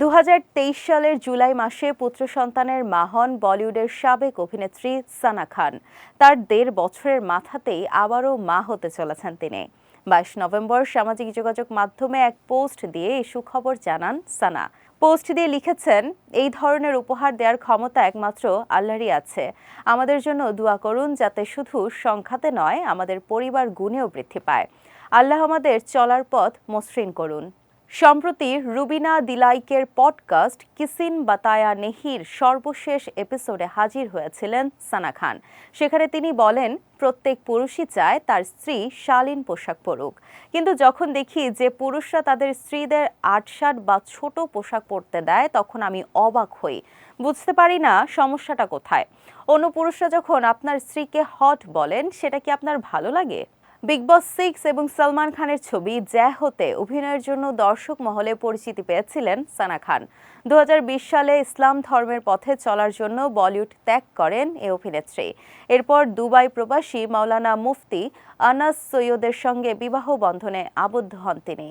দু হাজার তেইশ সালের জুলাই মাসে পুত্র সন্তানের মা হন বলিউডের সাবেক অভিনেত্রী সানা খান। তার দেড় বছরের মাথাতেই আবারও মা হতে চলেছেন তিনি। বাইশ নভেম্বর সামাজিক যোগাযোগ মাধ্যমে এক পোস্ট দিয়ে এই সুখবর জানান সানা। পোস্ট দিয়ে লিখেছেন, এই ধরনের উপহার দেওয়ার ক্ষমতা একমাত্র আল্লাহরই আছে। আমাদের জন্য দোয়া করুন যাতে শুধু সংখ্যাতে নয়, আমাদের পরিবার গুণেও বৃদ্ধি পায়। আল্লাহ আমাদের চলার পথ মসৃণ করুন। সম্প্রতি রুবিনা দিলাইকের পডকাস্ট কিসিন বাতায়া নেহির সর্বশেষ এপিসোডে হাজির হয়েছিলেন সানা খান। সেখানে তিনি বলেন, প্রত্যেক পুরুষই চায় তার স্ত্রী শালীন পোশাক পরুক। কিন্তু যখন দেখি যে পুরুষরা তাদের স্ত্রীদের আটশাট বা ছোট পোশাক পরতে দেয়, তখন আমি অবাক হই। বুঝতে পারি না সমস্যাটা কোথায়। অন্য পুরুষরা যখন আপনার স্ত্রীকে হট বলেন, সেটা কি আপনার ভালো লাগে? বিগ বস সিক্স এবং সলমান খানের ছবি জ্যা হতে অভিনয়ের জন্য দর্শক মহলে পরিচিতি পেয়েছিলেন সানা খান। দু হাজার বিশ সালে ইসলাম ধর্মের পথে চলার জন্য বলিউড ত্যাগ করেন এ অভিনেত্রী। এরপর দুবাই প্রবাসী মাওলানা মুফতি আনাস সৈয়দের সঙ্গে বিবাহ বন্ধনে আবদ্ধ হন তিনি।